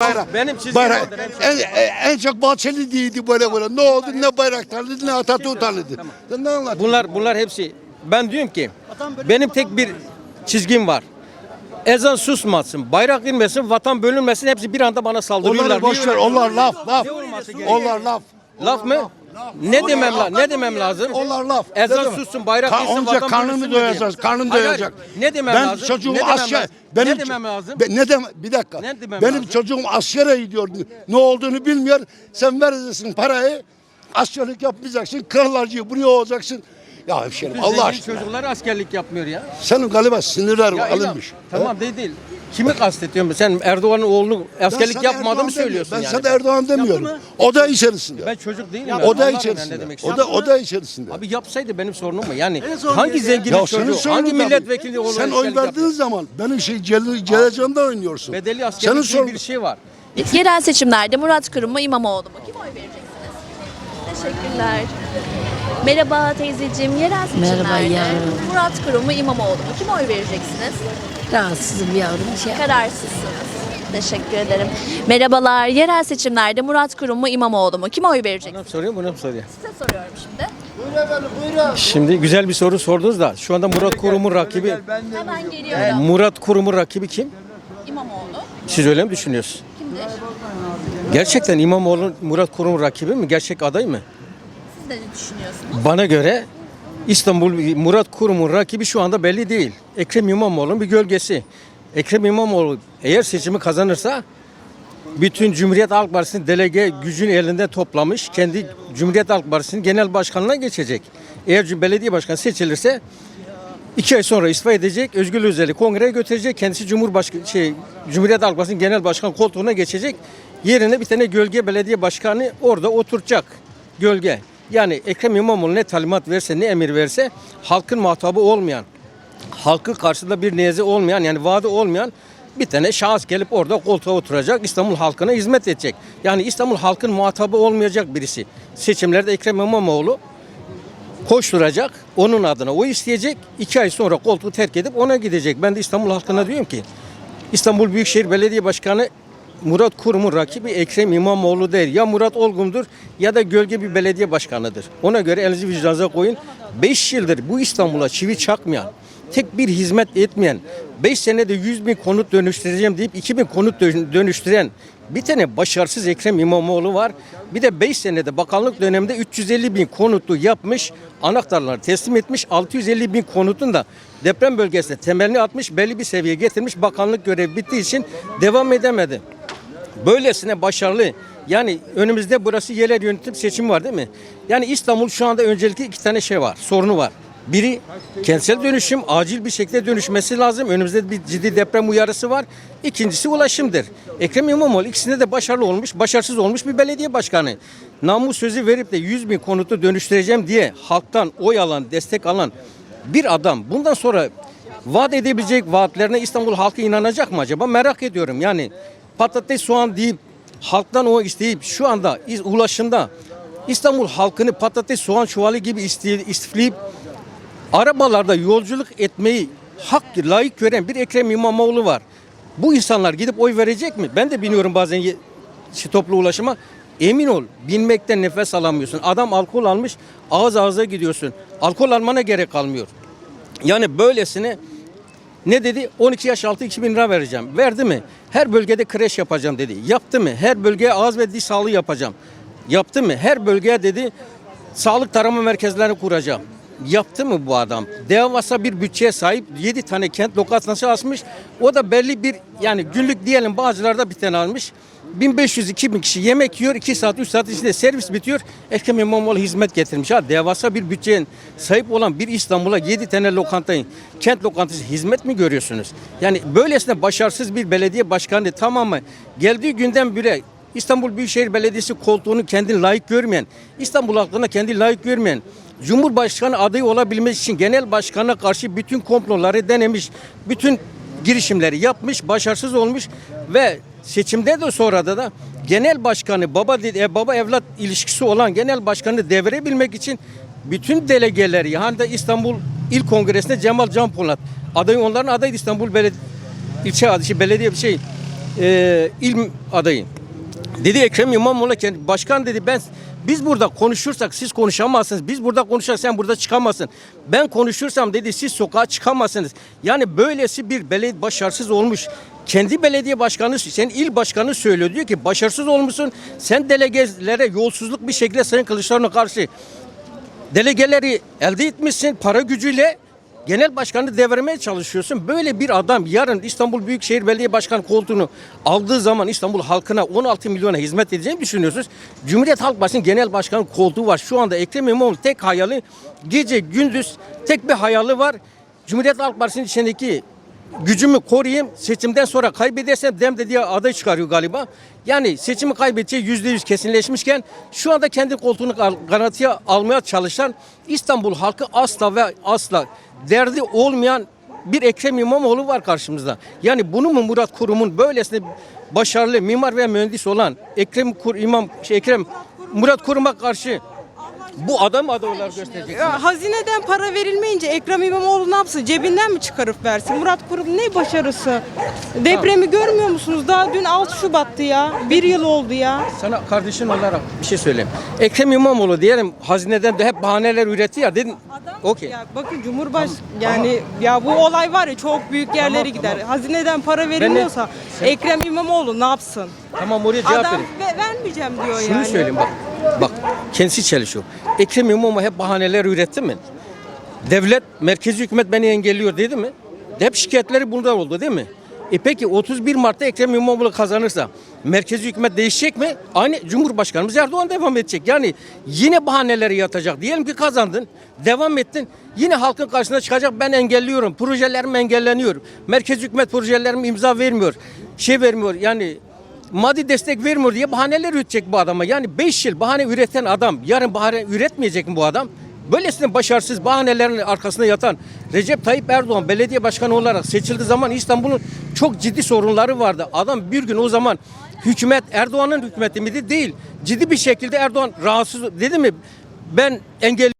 Bayrak. Benim çizgim bayrak. odur, En, en, en çok Bahçeli değildi böyle böyle. Ne oldu ne bayrak tanıdı ne Atatürk tanıdı. Sen ne anlatıyorsun? Bunlar bunlar hepsi. Ben diyorum ki benim tek bir çizgim var. Ezan susmasın, bayrak inmesin, vatan bölünmesin hepsi bir anda bana saldırıyorlar. Onları boş ver. Onlar laf laf. Onlar laf. Laf mı? Ne demem la ne demem lazım? Onlar laf. Ezan sussun, bayrak Ka- insin, onca vatan karnını bölünsün mü diyeyim? doyacağız. Karnın Hayır, doyacak. Ne demem ben lazım? çocuğum Ne demem asker. lazım? Benim, Ne demem lazım? Ben- ne dem bir dakika. Ne demem benim lazım? çocuğum askere gidiyor. Ne olduğunu bilmiyor. Sen vereceksin parayı. Askerlik yapmayacaksın. Krallarcıyı buraya olacaksın. Ya hemşerim Allah aşkına. Çocuklar askerlik yapmıyor ya. Senin galiba sinirler Ya alınmış. İlhan, Tamam değil değil. Kimi kastediyorsun? Sen Erdoğan'ın oğlunu Ben askerlik yapmadığını Erdoğan söylüyorsun demiyorum. yani. Ben sana Erdoğan demiyorum. Mı? O da içerisinde. Ben çocuk değilim. o ben. da yani içerisinde. demek O da o da içerisinde. Abi yapsaydı benim sorunum mu? Yani hangi zenginin Ya senin çocuğu, hangi milletvekili oğlu Sen oy verdiğin zaman benim şey geleceğimde oynuyorsun. Bedeli Senin askerlik sorun bir şey var. Yerel seçimlerde Murat Kurum mu İmamoğlu mu? Kim oy vereceksiniz? Teşekkürler. Merhaba teyzeciğim. Yerel seçimlerde Merhaba yavrum. Murat Kurum mu İmamoğlu mu? Kim oy vereceksiniz? Rahatsızım yavrum. Şey, Kararsızsınız. Teşekkür ederim. Merhabalar. Yerel seçimlerde Murat Kurum mu İmamoğlu mu? Kim oy verecek? Buna mı soruyor, buna mı soruyor? Size soruyorum şimdi. Şimdi güzel bir soru sordunuz da şu anda Murat Kurum'un rakibi Hemen geliyorum. Murat Kurum'un rakibi kim? İmamoğlu. Siz öyle mi düşünüyorsunuz? Kimdir? Gerçekten İmamoğlu Murat Kurum rakibi mi? Gerçek aday mı? Siz de ne düşünüyorsunuz? Bana göre İstanbul Murat Kurum'un rakibi şu anda belli değil. Ekrem İmamoğlu'nun bir gölgesi. Ekrem İmamoğlu eğer seçimi kazanırsa bütün Cumhuriyet Halk Partisi'nin delege gücünü elinde toplamış. Kendi Cumhuriyet Halk Partisi'nin genel başkanlığına geçecek. Eğer belediye başkanı seçilirse iki ay sonra istifa edecek. Özgür Özel'i kongreye götürecek. Kendisi Cumhurbaşkanı şey Cumhuriyet Halk Partisi'nin genel başkan koltuğuna geçecek. Yerine bir tane gölge belediye başkanı orada oturacak. Gölge. Yani Ekrem İmamoğlu ne talimat verse ne emir verse halkın muhatabı olmayan halkı karşısında bir neyze olmayan yani vaadi olmayan bir tane şahıs gelip orada koltuğa oturacak. İstanbul halkına hizmet edecek. Yani İstanbul halkın muhatabı olmayacak birisi. Seçimlerde Ekrem İmamoğlu koşturacak. Onun adına o isteyecek. iki ay sonra koltuğu terk edip ona gidecek. Ben de İstanbul halkına diyorum ki İstanbul Büyükşehir Belediye Başkanı Murat Kurum'un rakibi Ekrem İmamoğlu değil. Ya Murat Olgun'dur ya da gölge bir belediye başkanıdır. Ona göre elinizi vicdanınıza koyun. 5 yıldır bu İstanbul'a çivi çakmayan, tek bir hizmet etmeyen, 5 senede 100 bin konut dönüştüreceğim deyip 2000 konut dön- dönüştüren bir tane başarısız Ekrem İmamoğlu var. Bir de 5 senede bakanlık döneminde 350 bin konutu yapmış, anahtarları teslim etmiş. 650 bin konutun da deprem bölgesinde temelini atmış, belli bir seviyeye getirmiş. Bakanlık görevi bittiği için devam edemedi. Böylesine başarılı. Yani önümüzde burası yerel yönetim seçimi var değil mi? Yani İstanbul şu anda öncelikli iki tane şey var, sorunu var. Biri kentsel dönüşüm acil bir şekilde dönüşmesi lazım. Önümüzde bir ciddi deprem uyarısı var. İkincisi ulaşımdır. Ekrem İmamoğlu ikisinde de başarılı olmuş, başarısız olmuş bir belediye başkanı. Namus sözü verip de 100 bin konutu dönüştüreceğim diye halktan oy alan, destek alan bir adam bundan sonra vaat edebilecek vaatlerine İstanbul halkı inanacak mı acaba? Merak ediyorum. Yani patates soğan deyip halktan o isteyip şu anda ulaşımda İstanbul halkını patates soğan çuvalı gibi istifleyip arabalarda yolculuk etmeyi hak layık gören bir Ekrem İmamoğlu var. Bu insanlar gidip oy verecek mi? Ben de biniyorum bazen şey, toplu ulaşıma. Emin ol binmekten nefes alamıyorsun. Adam alkol almış ağız ağza gidiyorsun. Alkol almana gerek kalmıyor. Yani böylesine ne dedi? 12 yaş altı 2000 lira vereceğim. Verdi mi? Her bölgede kreş yapacağım dedi. Yaptı mı? Her bölgeye ağız ve diş sağlığı yapacağım. Yaptı mı? Her bölgeye dedi sağlık tarama merkezlerini kuracağım. Yaptı mı bu adam? Devasa bir bütçeye sahip 7 tane kent lokasyonu açmış. O da belli bir yani günlük diyelim bazılarda bir tane almış. 1500-2000 kişi yemek yiyor. 2 saat 3 saat içinde servis bitiyor. Ekrem İmamoğlu hizmet getirmiş. Ha devasa bir bütçenin sahip olan bir İstanbul'a 7 tane lokantayı, kent lokantası hizmet mi görüyorsunuz? Yani böylesine başarısız bir belediye başkanı tamamı geldiği günden bile İstanbul Büyükşehir Belediyesi koltuğunu kendi layık görmeyen, İstanbul halkına kendi layık görmeyen, Cumhurbaşkanı adayı olabilmek için genel başkana karşı bütün komploları denemiş, bütün girişimleri yapmış, başarısız olmuş ve seçimde de sonra da genel başkanı baba e, ilişkisi olan genel başkanı devirebilmek için bütün delegeleri yani da İstanbul İl Kongresi'nde Cemal Can Polat adayı onların adayı İstanbul Belediye ilçe adı şey, belediye bir şey e, il adayı. Dedi Ekrem İmamoğlu başkan dedi ben biz burada konuşursak siz konuşamazsınız. Biz burada konuşursak sen burada çıkamazsın. Ben konuşursam dedi siz sokağa çıkamazsınız. Yani böylesi bir belediye başarısız olmuş. Kendi belediye başkanı, sen il başkanı söylüyor. Diyor ki başarısız olmuşsun. Sen delegelere yolsuzluk bir şekilde Sayın Kılıçdaroğlu'na karşı delegeleri elde etmişsin para gücüyle genel başkanı devirmeye çalışıyorsun. Böyle bir adam yarın İstanbul Büyükşehir Belediye Başkanı koltuğunu aldığı zaman İstanbul halkına 16 milyona hizmet edeceğini düşünüyorsunuz. Cumhuriyet Halk Partisi'nin genel başkanı koltuğu var. Şu anda Ekrem İmamoğlu tek hayali gece gündüz tek bir hayali var. Cumhuriyet Halk Partisi'nin içindeki gücümü koruyayım. Seçimden sonra kaybedersem dem dediği aday çıkarıyor galiba. Yani seçimi kaybedeceği yüzde yüz kesinleşmişken şu anda kendi koltuğunu gar- garantiye almaya çalışan İstanbul halkı asla ve asla derdi olmayan bir Ekrem İmamoğlu var karşımızda. Yani bunu mu Murat Kurum'un böylesine başarılı mimar ve mühendis olan Ekrem Kur İmam şey Ekrem Murat Kurum'a karşı bu adam aday olarak gösterecek. Ya, hazineden para verilmeyince Ekrem İmamoğlu ne yapsın? Cebinden mi çıkarıp versin? Murat Kurum ne başarısı? Depremi görmüyor musunuz? Daha dün 6 Şubat'tı ya. Bir yıl oldu ya. Sana kardeşin olarak bir şey söyleyeyim. Ekrem İmamoğlu diyelim hazineden de hep bahaneler üretti ya dedin. Okey. Ya bakın Cumhurbaş yani ya bu olay var ya çok büyük yerlere gider. Hazineden para verilmiyorsa Ekrem İmamoğlu ne yapsın? Tamam oraya cevap Adam verin. ve- vermeyeceğim diyor Şunu yani. söyleyeyim bak. Bak kendisi çalışıyor. Ekrem İmamoğlu hep bahaneler üretti mi? Devlet, merkezi hükümet beni engelliyor dedi mi? Hep şikayetleri bundan oldu değil mi? E peki 31 Mart'ta Ekrem İmamoğlu kazanırsa merkezi hükümet değişecek mi? Aynı Cumhurbaşkanımız Erdoğan devam edecek. Yani yine bahaneleri yatacak. Diyelim ki kazandın, devam ettin. Yine halkın karşısına çıkacak ben engelliyorum. Projelerim engelleniyor. Merkezi hükümet projelerim imza vermiyor. Şey vermiyor yani maddi destek vermiyor diye bahaneler üretecek bu adama. Yani 5 yıl bahane üreten adam yarın bahane üretmeyecek mi bu adam? Böylesine başarısız bahanelerin arkasında yatan Recep Tayyip Erdoğan belediye başkanı olarak seçildiği zaman İstanbul'un çok ciddi sorunları vardı. Adam bir gün o zaman hükümet Erdoğan'ın hükümeti miydi? Değil. Ciddi bir şekilde Erdoğan rahatsız dedi mi? Ben engel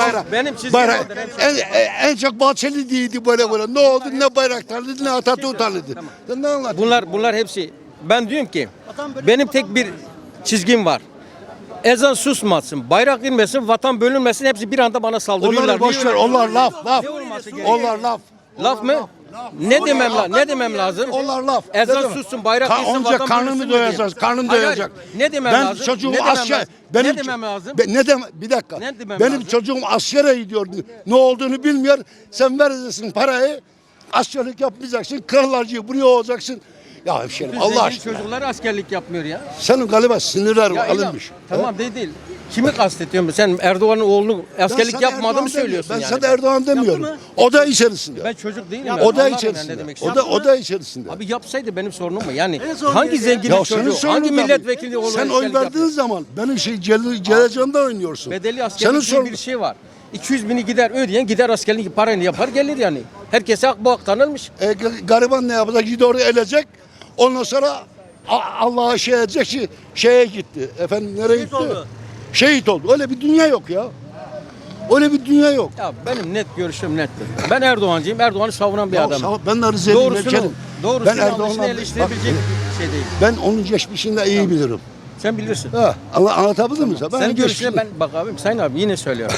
Bayrak. benim çizgim Bayrak. vardır, en çok. En, çok Bahçeli değildi böyle böyle. Ne oldu ne bayrak tanıdı ne Atatürk tanıdı. Sen ne anlatıyorsun? Bunlar bunlar hepsi. Ben diyorum ki benim tek bir çizgim var. Ezan susmasın, bayrak inmesin, vatan bölünmesin. Hepsi bir anda bana saldırıyorlar. Onları boş ver. Onlar laf laf. Onlar laf. Laf mı? Ne demem la ne demem lazım? Onlar laf. Ezan demek? sussun, bayrak Ka- insin, Onca vatan karnını bölünsün diye. doyacağız. Karnım Hayır, doyacak. Ne demem ben lazım? çocuğum Ne demem asker. lazım? Benim, Ne demem lazım? Ben- ne dem bir dakika. Ne demem benim lazım? çocuğum askere gidiyor. Ne olduğunu bilmiyor. Sen vereceksin parayı. Askerlik yapmayacaksın. Krallarcıyı buraya olacaksın. Ya hemşerim Allah aşkına. Çocuklar askerlik yapmıyor ya. Senin galiba sinirler Ya alınmış. Tamam değil değil. Kimi kastediyorsun? Sen Erdoğan'ın oğlunu Ben askerlik yapmadığını Erdoğan söylüyorsun demiyorum. yani. Ben sana Erdoğan demiyorum. Yaptı mı? O da içerisinde. Ben çocuk değilim. ben. o da ben içerisinde. demek O da o da içerisinde. Abi yapsaydı benim sorunum mu? Yani hangi zenginin Ya senin çocuğu, hangi milletvekili oğlu Sen oy verdiğin yapıyor? zaman benim şey geleceğimde oynuyorsun. Bedeli Senin askerlik sorun. bir şey var. 200 bini gider ödeyen gider askerlik parayını yapar gelir yani. Herkese bu hak tanınmış. E, gariban ne yapacak? Gidiyor elecek. Ondan sonra Allah'a şey edecek ki şeye gitti. Efendim nereye gitti? oldu. Şehit oldu. Öyle bir dünya yok ya. Öyle bir dünya yok. Ya benim net görüşüm nettir. Ben Erdoğancıyım. Erdoğan'ı savunan bir Ya adamım. sağ- ben de Rizeliyim Doğrusunu, hemşerim. doğrusunu Ben yanlışını Erdoğan'la eleştirebilecek bir şey değil. ben onun geçmişini de iyi bilirim. Sen bilirsin. Ha, anla- anlatabildim mi? sen? Ben Sen görüşüne ben bak abim Sayın abi yine söylüyorum.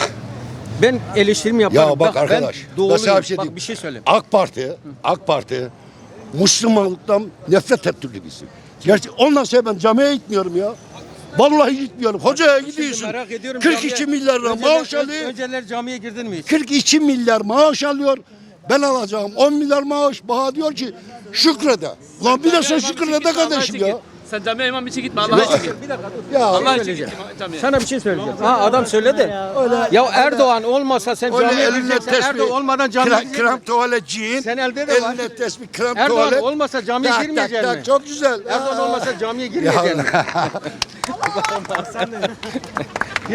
Ben eleştirimi yaparım. Ya bak, arkadaş. Ben doğruyum. sana bir şey bak diyeyim. bir şey söyleyeyim. AK Parti, AK Parti Müslümanlıktan nefret ettirdi bizi. Gerçi ondan sonra ben camiye gitmiyorum ya. Vallahi gitmiyorum. Hocaya gidiyorsun. Merak ediyorum. 42 camiye- milyar lira Önceler- maaş alıyor. Önceler camiye girdin mi hiç? 42 milyar maaş alıyor. Ben alacağım 10 milyar maaş. Baha diyor ki şükrede. Lan bir de sen şükrede kardeşim ya. Sen camiye imam için gitme Allah için git. Bir dakika dur. Ya Allah için git camiye. Sana bir şey söyleyeceğim. Ha adam söyledi. Ya Erdoğan olmasa sen Öyle camiye eline gireceksin. tesbih. Erdoğan olmadan camiye krem, gireceksin. krem tuvalet giyin. Sen elde de var. Eline tesbih krem Erdoğan olmasa camiye Tak, tak, girmeyeceksin tak, mi? Çok güzel. Erdoğan Aa. olmasa camiye girmeyeceksin.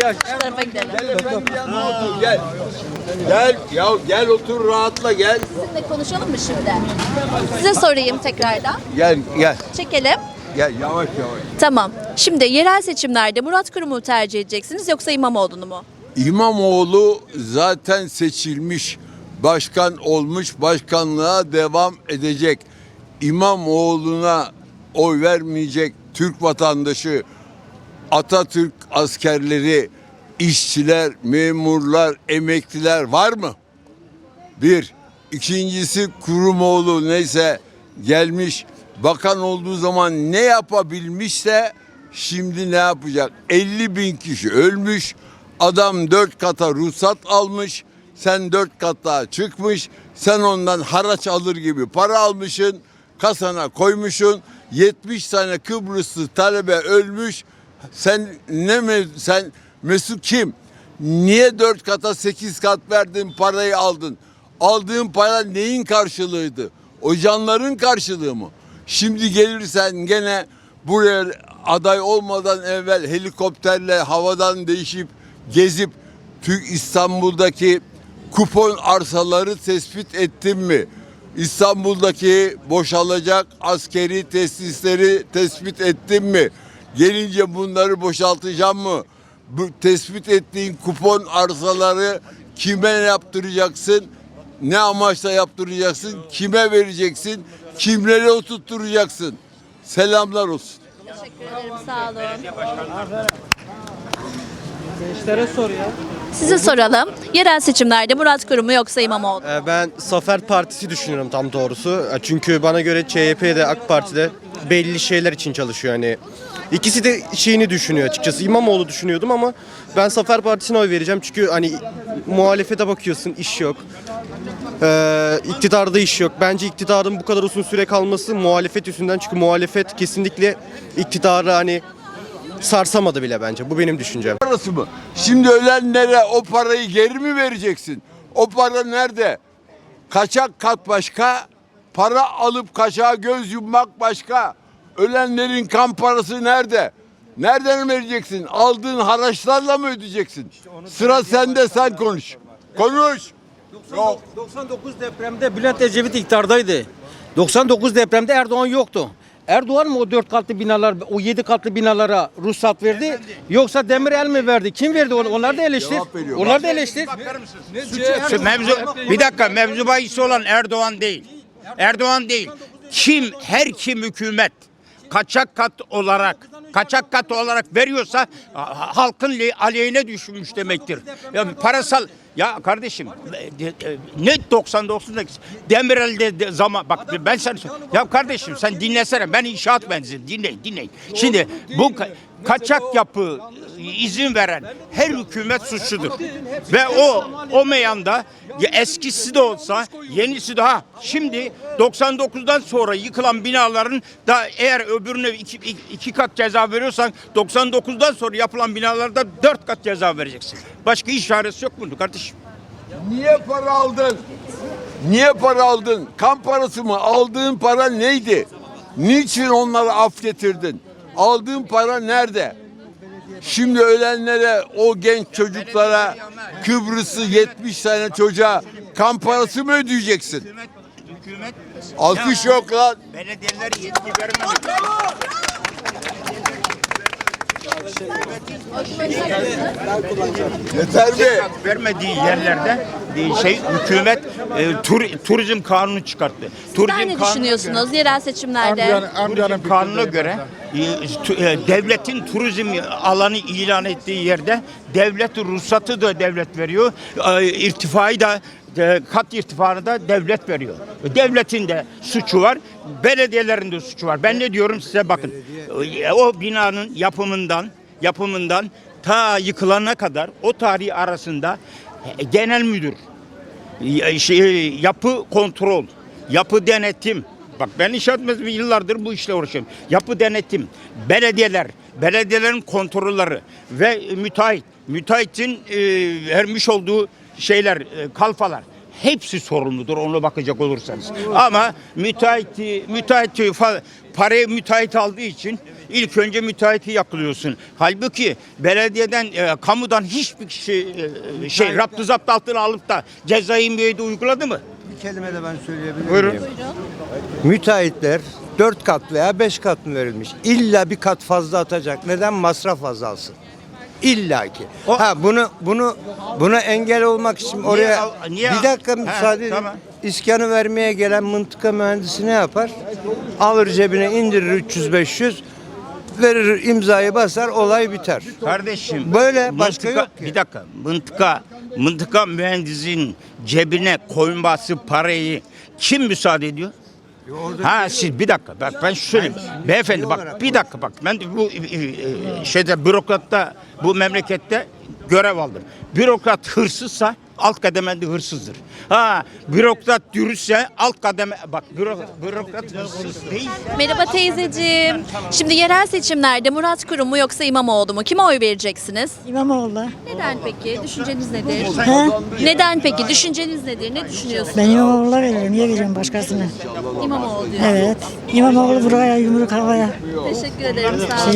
Ya tarafa gidelim. Gel. Gel ya gel otur rahatla gel. Sizinle konuşalım mı şimdi? Size sorayım tekrardan. Gel gel. Çekelim. Gel yavaş yavaş. Tamam. Şimdi yerel seçimlerde Murat Kurum'u mu tercih edeceksiniz yoksa İmamoğlu'nu mu? İmamoğlu zaten seçilmiş. Başkan olmuş, başkanlığa devam edecek. İmamoğlu'na oy vermeyecek Türk vatandaşı, Atatürk askerleri, işçiler, memurlar, emekliler var mı? Bir. İkincisi Kurumoğlu neyse gelmiş bakan olduğu zaman ne yapabilmişse şimdi ne yapacak? 50 bin kişi ölmüş. Adam dört kata ruhsat almış. Sen dört kat daha çıkmış. Sen ondan haraç alır gibi para almışsın. Kasana koymuşsun. 70 tane Kıbrıslı talebe ölmüş. Sen ne me- sen Mesut kim? Niye dört kata sekiz kat verdin parayı aldın? Aldığın para neyin karşılığıydı? O canların karşılığı mı? Şimdi gelirsen gene buraya aday olmadan evvel helikopterle havadan değişip gezip Türk İstanbul'daki kupon arsaları tespit ettin mi? İstanbul'daki boşalacak askeri tesisleri tespit ettin mi? Gelince bunları boşaltacağım mı? Bu tespit ettiğin kupon arsaları kime yaptıracaksın? Ne amaçla yaptıracaksın? Kime vereceksin? Kimleri oturtturacaksın? Selamlar olsun. Teşekkür ederim. Sağ olun. Gençlere sor ya. Size soralım. Yerel seçimlerde Murat Kurum mu yoksa İmamoğlu? mu? Ee, Ben Zafer Partisi düşünüyorum tam doğrusu. Ee, Çünkü bana göre CHP de AK Parti'de belli şeyler için çalışıyor. Yani ikisi de şeyini düşünüyor açıkçası. İmamoğlu düşünüyordum ama ben Zafer Partisi'ne oy vereceğim. Çünkü hani muhalefete bakıyorsun iş yok. Ee, iktidarda iş yok. Bence iktidarın bu kadar uzun süre kalması muhalefet yüzünden. Çünkü muhalefet kesinlikle iktidarı hani sarsamadı bile bence. Bu benim düşüncem. Parası mı? Şimdi ölenlere o parayı geri mi vereceksin? O para nerede? Kaçak kat başka, para alıp kaçağa göz yummak başka. Ölenlerin kan parası nerede? Nereden vereceksin? Aldığın haraçlarla mı ödeyeceksin? Sıra sende sen konuş. Konuş. Yok. 99 depremde Bülent Ecevit iktidardaydı. 99 depremde Erdoğan yoktu. Erdoğan mı o dört katlı binalar, o yedi katlı binalara ruhsat verdi? Yoksa Demirel mi verdi? Kim verdi onu? Onlar da eleştir. Cevap veriyor. Onlar da eleştir. Şu mevzu bir dakika mevzu bahis olan Erdoğan değil. Erdoğan değil. Kim her kim hükümet kaçak kat olarak kaçak kat olarak veriyorsa ha- halkın le- aleyhine düşmüş demektir. Ya parasal ya kardeşim e, e, ne 99'daki Demirel'de de zaman bak ben sana ya kardeşim sen dinlesene ben inşaat mühendisiyim dinleyin dinleyin. Şimdi bu kaçak yapı izin veren her hükümet suçludur. Ve o o meyanda ya eskisi de olsa yenisi daha şimdi 99'dan sonra yıkılan binaların da eğer öbürüne iki, iki, kat ceza veriyorsan 99'dan sonra yapılan binalarda dört kat ceza vereceksin. Başka iş yok bunun kardeşim. Niye para aldın? Niye para aldın? Kan parası mı? Aldığın para neydi? Niçin onları affettirdin? Aldığın para nerede? Şimdi ölenlere, o genç çocuklara, Kıbrıs'ı 70 tane çocuğa kan parası mı ödeyeceksin? Hükümet Alkış yok lan. belediyeler yetki vermedi. Yeter mi? vermediği yerlerde e, şey hükümet e, tur- turizm kanunu çıkarttı. Turizm Sizler ne kanunu- düşünüyorsunuz yerel seçimlerde? Turizm kanuna göre e, tu- e, devletin turizm alanı ilan ettiği yerde devlet ruhsatı da devlet veriyor. E, irtifayı da kat irtifanı da devlet veriyor. Devletin de suçu var, belediyelerin de suçu var. Ben ne diyorum size bakın. E, O binanın yapımından yapımından ta yıkılana kadar o tarihi arasında e, genel müdür, şey, yapı kontrol, yapı denetim. Bak ben inşaat mühendisiyim yıllardır bu işle uğraşıyorum. Yapı denetim, belediyeler, belediyelerin kontrolleri ve müteahhit, müteahhitin e, vermiş olduğu şeyler, e, kalfalar hepsi sorumludur ona bakacak olursanız. Ama müteahhiti, müteahhiti parayı müteahhit aldığı için ilk önce müteahhiti yakalıyorsun. Halbuki belediyeden, e, kamudan hiçbir şey, e, şey raptı zapt altına alıp da cezai müeyyide uyguladı mı? Bir kelime de ben söyleyebilir Buyurun. miyim? Müteahhitler 4 kat veya 5 kat mı verilmiş? İlla bir kat fazla atacak. Neden? Masraf azalsın. İlla ki. O- Ha bunu bunu buna engel olmak için oraya al- niye bir dakika müsaade edin. tamam. iskanı vermeye gelen mıntıka mühendisi ne yapar? Alır cebine indirir 300-500 verir imzayı basar olay biter. Kardeşim Böyle, başka mıntıka- yok ki. Bir dakika mıntıka mıntıka mühendisin cebine koyması parayı kim müsaade ediyor? Ha siz bir dakika bak ben söyleyeyim. Beyefendi bak bir dakika bak ben bu e, e, şeyde bürokratta bu memlekette görev aldım. Bürokrat hırsızsa alt kademede hırsızdır. Ha bürokrat dürüstse alt kademe bak büro, bürokrat hırsız değil. Merhaba teyzeciğim. Şimdi yerel seçimlerde Murat Kurum mu yoksa İmamoğlu mu? Kime oy vereceksiniz? İmamoğlu. Neden peki? Düşünceniz nedir? He? Neden peki? Düşünceniz nedir? Ne düşünüyorsunuz? Ben İmamoğlu'na veririm. Niye veriyorum başkasına? İmamoğlu diyor. Evet. İmamoğlu buraya yumruk havaya. Teşekkür ederim. Sağ olun.